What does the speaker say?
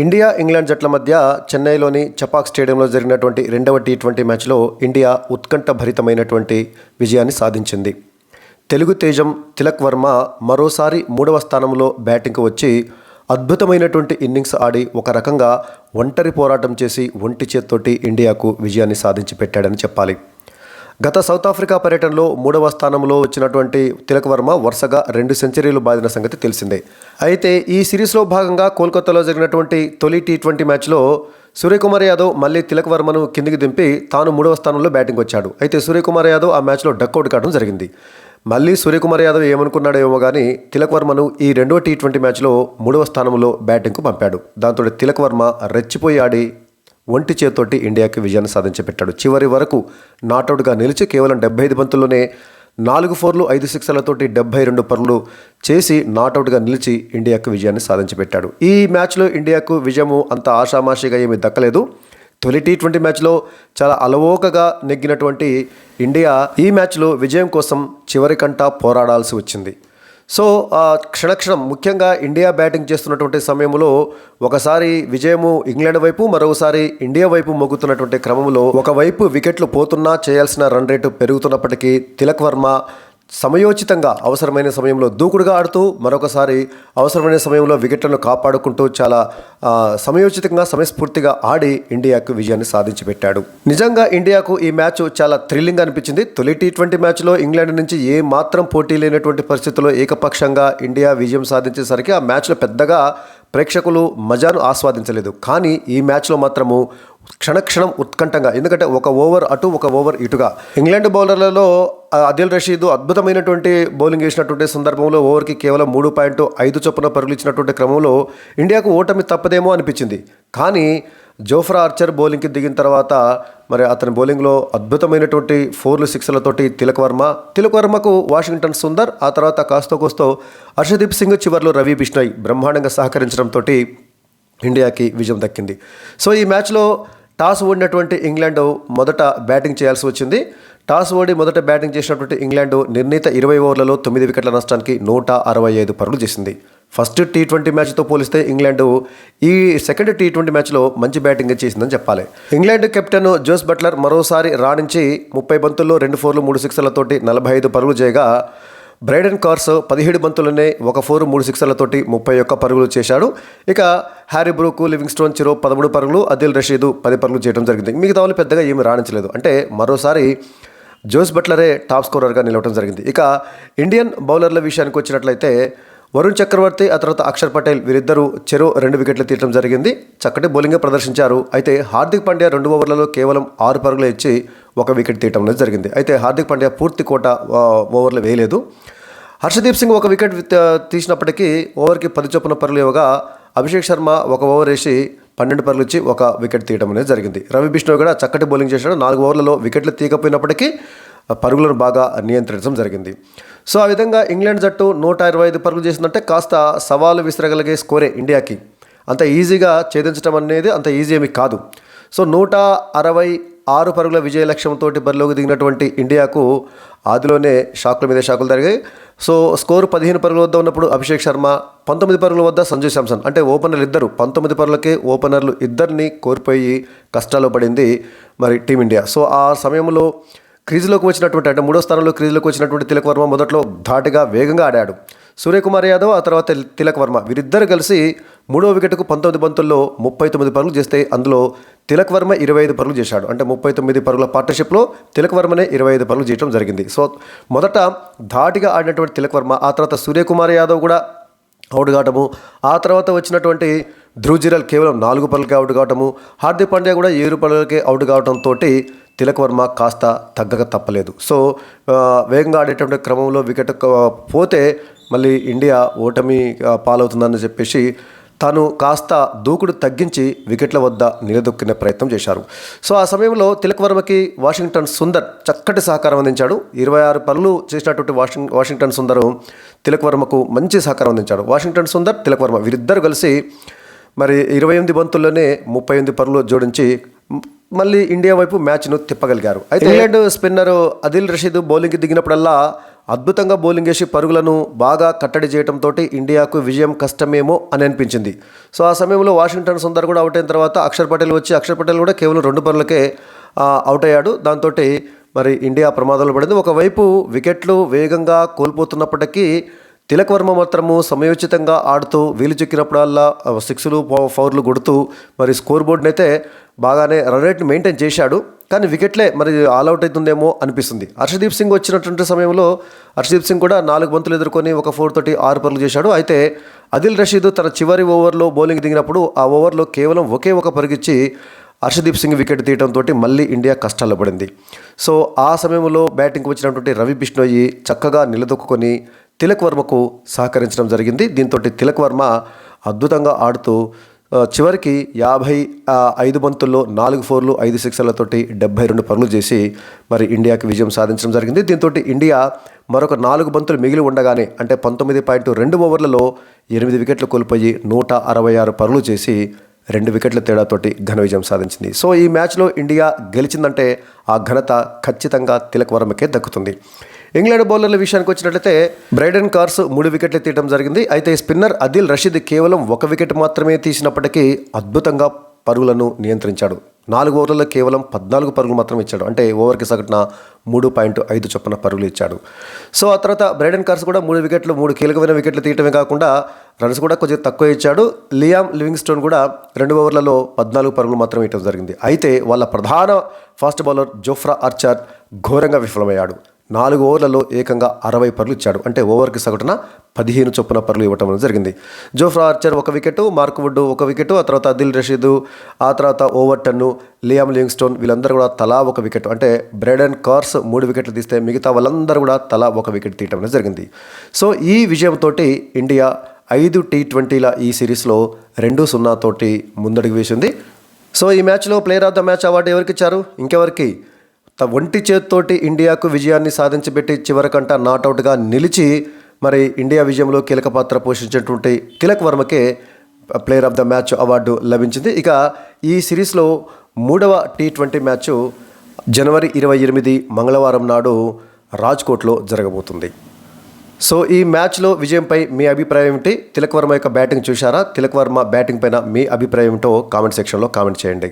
India England జట్ల మధ్య చెన్నైలోని చపాక్ స్టేడియంలో జరిగినటువంటి రెండవ టీ ట్వంటీ మ్యాచ్లో ఇండియా ఉత్కంఠ భరితమైనటువంటి విజయాన్ని సాధించింది. తెలుగు తేజం తిలక్ వర్మ మరోసారి మూడవ స్థానంలో బ్యాటింగ్కు వచ్చి అద్భుతమైనటువంటి ఇన్నింగ్స్ ఆడి ఒక రకంగా ఒంటరి పోరాటం చేసి ఒంటి చేత్తోటి ఇండియాకు విజయాన్ని సాధించి పెట్టాడని చెప్పాలి. గత సౌత్ ఆఫ్రికా పర్యటనలో మూడవ స్థానంలో వచ్చినటువంటి తిలక్ వర్మ వరుసగా రెండు సెంచరీలు బాదిన సంగతి తెలిసిందే. అయితే ఈ సిరీస్లో భాగంగా కోల్కతాలో జరిగినటువంటి తొలి టీ ట్వంటీ మ్యాచ్లో సూర్యకుమార్ యాదవ్ మళ్ళీ తిలక్ వర్మను కిందికి దింపి తాను మూడవ స్థానంలో బ్యాటింగ్ వచ్చాడు. అయితే సూర్యకుమార్ యాదవ్ ఆ మ్యాచ్లో డక్అవుట్ కావడం జరిగింది. మళ్ళీ సూర్యకుమార్ యాదవ్ ఏమనుకున్నాడో ఏమో కానీ తిలక్ వర్మను ఈ రెండో టీ ట్వంటీ మ్యాచ్లో మూడవ స్థానంలో బ్యాటింగ్కు పంపాడు. దాంతో తిలక్ వర్మ రెచ్చిపోయి ఆడి ఒంటి చేత్తోటి ఇండియాకి విజయాన్ని సాధించి పెట్టాడు చివరి వరకు నాటౌట్గా నిలిచి కేవలం డెబ్బై ఐదు బంతుల్లోనే నాలుగు ఫోర్లు ఐదు సిక్సర్లతోటి డెబ్బై రెండు పరులు చేసి నాటౌట్గా నిలిచి ఇండియాకు విజయాన్ని సాధించి పెట్టాడు ఈ మ్యాచ్లో ఇండియాకు విజయము అంత ఆషామాషిగా ఏమీ దక్కలేదు. తొలి టీ ట్వంటీ మ్యాచ్లో చాలా అలవోకగా నెగ్గినటువంటి ఇండియా ఈ మ్యాచ్లో విజయం కోసం చివరికంటా పోరాడాల్సి వచ్చింది. సో ఆ క్షణక్షణం ముఖ్యంగా ఇండియా బ్యాటింగ్ చేస్తున్నటువంటి సమయంలో ఒకసారి విజయము ఇంగ్లాండ్ వైపు మరోసారి ఇండియా వైపు మొగ్గుతున్నటువంటి క్రమంలో ఒకవైపు వికెట్లు పోతున్నా చేయాల్సిన రన్ రేటు పెరుగుతున్నప్పటికీ తిలక్ వర్మ సమయోచితంగా అవసరమైన సమయంలో దూకుడుగా ఆడుతూ మరొకసారి అవసరమైన సమయంలో వికెట్లను కాపాడుకుంటూ చాలా సమయోచితంగా సమయస్ఫూర్తిగా ఆడి ఇండియాకు విజయాన్ని సాధించి పెట్టాడు నిజంగా ఇండియాకు ఈ మ్యాచ్ చాలా థ్రిల్లింగ్ అనిపించింది. తొలి టీ ట్వంటీ మ్యాచ్లో ఇంగ్లాండ్ నుంచి ఏ మాత్రం పోటీ లేనటువంటి పరిస్థితుల్లో ఏకపక్షంగా ఇండియా విజయం సాధించేసరికి ఆ మ్యాచ్లో పెద్దగా ప్రేక్షకులు మజాను ఆస్వాదించలేదు. కానీ ఈ మ్యాచ్లో మాత్రము క్షణక్షణం ఉత్కంఠంగా ఎందుకంటే ఒక ఓవర్ అటు ఒక ఓవర్ ఇటుగా. ఇంగ్లాండ్ బౌలర్లలో అదిల్ రషీద్ అద్భుతమైనటువంటి బౌలింగ్ వేసినటువంటి సందర్భంలో ఓవర్కి కేవలం మూడు పాయింట్ ఐదు చొప్పున పరుగులు ఇచ్చినటువంటి క్రమంలో ఇండియాకు ఓటమి తప్పదేమో అనిపించింది. కానీ జోఫ్రా ఆర్చర్ బౌలింగ్కి దిగిన తర్వాత మరి అతని బౌలింగ్లో అద్భుతమైనటువంటి ఫోర్లు సిక్స్లతోటి తిలక్ వర్మ. తిలక్ వర్మకు వాషింగ్టన్ సుందర్ ఆ తర్వాత కాస్తో కోస్తో హర్షదీప్ సింగ్ చివర్లో రవి బిష్ణయ్ బ్రహ్మాండంగా సహకరించడంతో ఇండియాకి విజయం దక్కింది. సో ఈ మ్యాచ్లో టాస్ ఓడినటువంటి ఇంగ్లాండ్ మొదట బ్యాటింగ్ చేయాల్సి వచ్చింది. టాస్ ఓడి మొదట బ్యాటింగ్ చేసినటువంటి ఇంగ్లాండ్ నిర్ణీత ఇరవై ఓవర్లలో తొమ్మిది వికెట్ల నష్టానికి నూట అరవై ఐదు పరుగులు చేసింది. ఫస్ట్ టీ ట్వంటీ మ్యాచ్తో పోలిస్తే ఇంగ్లాండ్ ఈ సెకండ్ టీ ట్వంటీ మ్యాచ్లో మంచి బ్యాటింగ్ చేసిందని చెప్పాలి. ఇంగ్లాండ్ కెప్టెన్ జోస్ బట్లర్ మరోసారి రాణించి ముప్పై బంతుల్లో రెండు ఫోర్లు మూడు సిక్సర్లతోటి నలభై ఐదు పరుగులు చేయగా బ్రైడెన్ కార్స్ పదిహేడు బంతులనే ఒక ఫోర్ మూడు సిక్సర్లతోటి ముప్పై ఒక్క పరుగులు చేశాడు. ఇక హ్యారీ బ్రూక్ లివింగ్ స్టోన్ చిరో పదమూడు పరుగులు అదిల్ రషీదు పది పరుగులు చేయడం జరిగింది. మిగతా వాళ్ళు పెద్దగా ఏమి రాణించలేదు. అంటే మరోసారి జోస్ బట్లరే టాప్ స్కోరర్గా నిలవడం జరిగింది. ఇక ఇండియన్ బౌలర్ల విషయానికి వచ్చినట్లయితే వరుణ్ చక్రవర్తి ఆ తర్వాత అక్షర్ పటేల్ వీరిద్దరూ చెరో రెండు వికెట్లు తీయడం జరిగింది. చక్కటి బౌలింగ్ ప్రదర్శించారు. అయితే హార్దిక్ పాండ్యా రెండు ఓవర్లలో కేవలం ఆరు పరుగులు ఇచ్చి ఒక వికెట్ తీయటం అనేది జరిగింది. అయితే హార్దిక్ పాండ్యా పూర్తి కోట ఓవర్లు వేయలేదు. హర్షదీప్ సింగ్ ఒక వికెట్ తీసినప్పటికీ ఓవర్కి పది చొప్పున పరుగులు ఇవ్వగా అభిషేక్ శర్మ ఒక ఓవర్ వేసి పన్నెండు పరుగులు ఇచ్చి ఒక వికెట్ తీయడం అనేది జరిగింది. రవి బిష్ణు కూడా చక్కటి బౌలింగ్ చేశాడు. నాలుగు ఓవర్లలో వికెట్లు తీయకపోయినప్పటికీ పరుగులను బాగా నియంత్రించడం జరిగింది. సో ఆ విధంగా ఇంగ్లాండ్ జట్టు నూట ఇరవై ఐదు పరుగులు చేసిందంటే కాస్త సవాలు విసిరగలిగే స్కోరే ఇండియాకి. అంత ఈజీగా ఛేదించడం అనేది అంత ఈజీ ఏమి కాదు. సో నూట అరవై ఆరు పరుగుల విజయ లక్ష్యంతో బరిలోకి దిగినటువంటి ఇండియాకు ఆదిలోనే షాకుల మీద షాకులు జరిగాయి. సో స్కోరు పదిహేను పరుగుల వద్ద ఉన్నప్పుడు అభిషేక్ శర్మ పంతొమ్మిది పరుగుల వద్ద సంజు శాంసన్ అంటే ఓపెనర్లు ఇద్దరు పంతొమ్మిది పరుగులకే ఓపెనర్లు ఇద్దరిని కోల్పోయి కష్టాలు పడింది మరి టీమిండియా. సో ఆ సమయంలో క్రీజులోకి వచ్చినటువంటి అంటే మూడో స్థానంలో క్రీజులోకి వచ్చినటువంటి తిలక్ వర్మ మొదట్లో ధాటిగా వేగంగా ఆడాడు. సూర్యకుమార్ యాదవ్ ఆ తర్వాత తిలక్ వర్మ. వీరిద్దరు కలిసి మూడో వికెట్కు పంతొమ్మిది బంతుల్లో ముప్పై తొమ్మిది పరుగులు చేస్తే అందులో తిలక్ వర్మ ఇరవై ఐదు పరుగులు చేశాడు. అంటే ముప్పై తొమ్మిది పరుగుల పార్ట్నర్షిప్లో తిలక్ వర్మనే ఇరవై ఐదు పరుగులు చేయడం జరిగింది. సో మొదట ధాటిగా ఆడినటువంటి తిలక్ వర్మ ఆ తర్వాత సూర్యకుమార్ యాదవ్ కూడా అవుట్ కావటము ఆ తర్వాత వచ్చినటువంటి ధ్రువ్ కేవలం నాలుగు పనులకే అవుట్ కావటము హార్దిక్ పాండ్యా కూడా ఏడు పనులకే అవుట్ కావడంతో తిలక్ వర్మ కాస్త తగ్గక తప్పలేదు. సో వేగంగా ఆడేటువంటి క్రమంలో వికెట్ పోతే మళ్ళీ ఇండియా ఓటమి పాలవుతుందని చెప్పేసి తాను కాస్త దూకుడు తగ్గించి వికెట్ల వద్ద నిలదొక్కిన ప్రయత్నం చేశారు. సో ఆ సమయంలో తిలక్ వర్మకి వాషింగ్టన్ సుందర్ చక్కటి సహకారం అందించాడు. ఇరవై ఆరు పనులు చేసినటువంటి వాషింగ్ వాషింగ్టన్ సుందర్ తిలక్ వర్మకు మంచి సహకారం అందించాడు. వాషింగ్టన్ సుందర్ తిలక్ వర్మ వీరిద్దరు కలిసి మరి ఇరవై ఎనిమిది బంతుల్లోనే ముప్పై ఎనిమిది పరులు జోడించి మళ్ళీ ఇండియా వైపు మ్యాచ్ను తిప్పగలిగారు. అయితే ఇంగ్లాండ్ స్పిన్నర్ అదిల్ రషీద్ బౌలింగ్కి దిగినప్పుడల్లా అద్భుతంగా బౌలింగ్ వేసి పరుగులను బాగా కట్టడి చేయడంతో ఇండియాకు విజయం కష్టమేమో అని అనిపించింది. సో ఆ సమయంలో వాషింగ్టన్ సుందర్ కూడా అవుట్ అయిన తర్వాత అక్షర్ పటేల్ వచ్చి అక్షర్ పటేల్ కూడా కేవలం రెండు పరులకే ఆ, అవుట్ అయ్యాడు. దాంతో మరి ఇండియా ప్రమాదంలో పడింది. ఒకవైపు వికెట్లు వేగంగా కోల్పోతున్నప్పటికీ తిలక్ వర్మ మాత్రము సమయోచితంగా ఆడుతూ వీలు చిక్కినప్పుడల్లా సిక్స్లు ఫౌర్లు కొడుతూ మరి స్కోర్ బోర్డ్ని అయితే బాగానే రన్ రేట్ని మెయింటైన్ చేశాడు. కానీ వికెట్లే మరి ఆల్అవుట్ అవుతుందేమో అనిపిస్తుంది. హర్షదీప్ సింగ్ వచ్చినటువంటి సమయంలో హర్షదీప్ సింగ్ కూడా నాలుగు బంతులు ఎదుర్కొని ఒక ఫోర్ తోటి ఆరు పరుగులు చేశాడు. అయితే అదిల్ రషీద్ తన చివరి ఓవర్లో బౌలింగ్ దిగినప్పుడు ఆ ఓవర్లో కేవలం ఒకే ఒక పరుగిచ్చి హర్షదీప్ సింగ్ వికెట్ తీయడంతో మళ్ళీ ఇండియా కష్టాల్లో పడింది. సో ఆ సమయంలో బ్యాటింగ్కి వచ్చినటువంటి రవి బిష్ణోయి చక్కగా నిలదొక్కుని తిలక్ వర్మకు సహకరించడం జరిగింది. దీంతో తిలక్ వర్మ అద్భుతంగా ఆడుతూ చివరికి యాభై ఐదు బంతుల్లో నాలుగు ఫోర్లు ఐదు సిక్సర్లతోటి డెబ్బై రెండు పనులు చేసి మరి ఇండియాకి విజయం సాధించడం జరిగింది. దీంతో ఇండియా మరొక నాలుగు బంతులు మిగిలి ఉండగానే అంటే పంతొమ్మిది పాయింట్ రెండు ఓవర్లలో ఎనిమిది వికెట్లు కోల్పోయి నూట అరవై ఆరు పనులు చేసి రెండు వికెట్ల తేడాతోటి ఘన విజయం సాధించింది. సో ఈ మ్యాచ్లో ఇండియా గెలిచిందంటే ఆ ఘనత ఖచ్చితంగా తిలక్ వర్మకే దక్కుతుంది. ఇంగ్లాండ్ బౌలర్ల విషయానికి వచ్చినట్లయితే బ్రైడెన్ కార్స్ మూడు వికెట్లు తీయడం జరిగింది. అయితే స్పిన్నర్ అదిల్ రషీద్ కేవలం ఒక వికెట్ మాత్రమే తీసినప్పటికీ అద్భుతంగా పరుగులను నియంత్రించాడు. నాలుగు ఓవర్లలో కేవలం పద్నాలుగు పరుగులు మాత్రం ఇచ్చాడు. అంటే ఓవర్కి సగటున మూడు పాయింట్ ఐదు చొప్పున పరుగులు ఇచ్చాడు. సో ఆ తర్వాత బ్రైడెన్ కార్స్ కూడా మూడు వికెట్లు మూడు కీలకమైన వికెట్లు తీయటమే కాకుండా రన్స్ కూడా కొంచెం తక్కువ ఇచ్చాడు. లియామ్ లివింగ్స్టోన్ కూడా రెండు ఓవర్లలో పద్నాలుగు పరుగులు మాత్రం ఇవ్వడం జరిగింది. అయితే వాళ్ళ ప్రధాన ఫాస్ట్ బౌలర్ జోఫ్రా ఆర్చర్ ఘోరంగా విఫలమయ్యాడు. నాలుగు ఓవర్లలో ఏకంగా అరవై పరులు ఇచ్చాడు. అంటే ఓవర్కి సగటున పదిహేను చొప్పున పరులు ఇవ్వటం అనేది జరిగింది. జోఫ్రా ఆర్చర్ ఒక వికెట్ మార్క్ వుడ్ ఒక వికెట్ ఆ తర్వాత అదిల్ రషీదు ఆ తర్వాత ఓవర్టన్ను లియామ్ లింగ్స్టోన్ వీళ్ళందరూ కూడా తలా ఒక వికెట్. అంటే బ్రెడన్ కార్స్ మూడు వికెట్లు తీస్తే మిగతా వాళ్ళందరూ కూడా తలా ఒక వికెట్ తీయటం అనేది జరిగింది. సో ఈ విజయంతో ఇండియా ఐదు టీ ట్వంటీల ఈ సిరీస్లో రెండు సున్నాతోటి ముందడుగు వేసింది. సో ఈ మ్యాచ్లో player of the match award ఎవరికి ఇచ్చారు? ఇంకెవరికి? ఒంటి చేత్తోటి ఇండియాకు విజయాన్ని సాధించబెట్టి చివరికంట నాటౌట్గా నిలిచి మరి ఇండియా విజయంలో కీలక పాత్ర పోషించినటువంటి Tilak వర్మకే player of the match award లభించింది. ఇక ఈ సిరీస్లో మూడవ టీ ట్వంటీ మ్యాచ్ జనవరి ఇరవై ఎనిమిది మంగళవారం నాడు రాజ్కోట్లో జరగబోతుంది. సో ఈ మ్యాచ్లో విజయంపై మీ అభిప్రాయం ఏమిటి? తిలక్ వర్మ యొక్క బ్యాటింగ్ చూశారా? తిలక్ వర్మ బ్యాటింగ్ పైన మీ అభిప్రాయం ఏమిటో కామెంట్ సెక్షన్లో కామెంట్ చేయండి.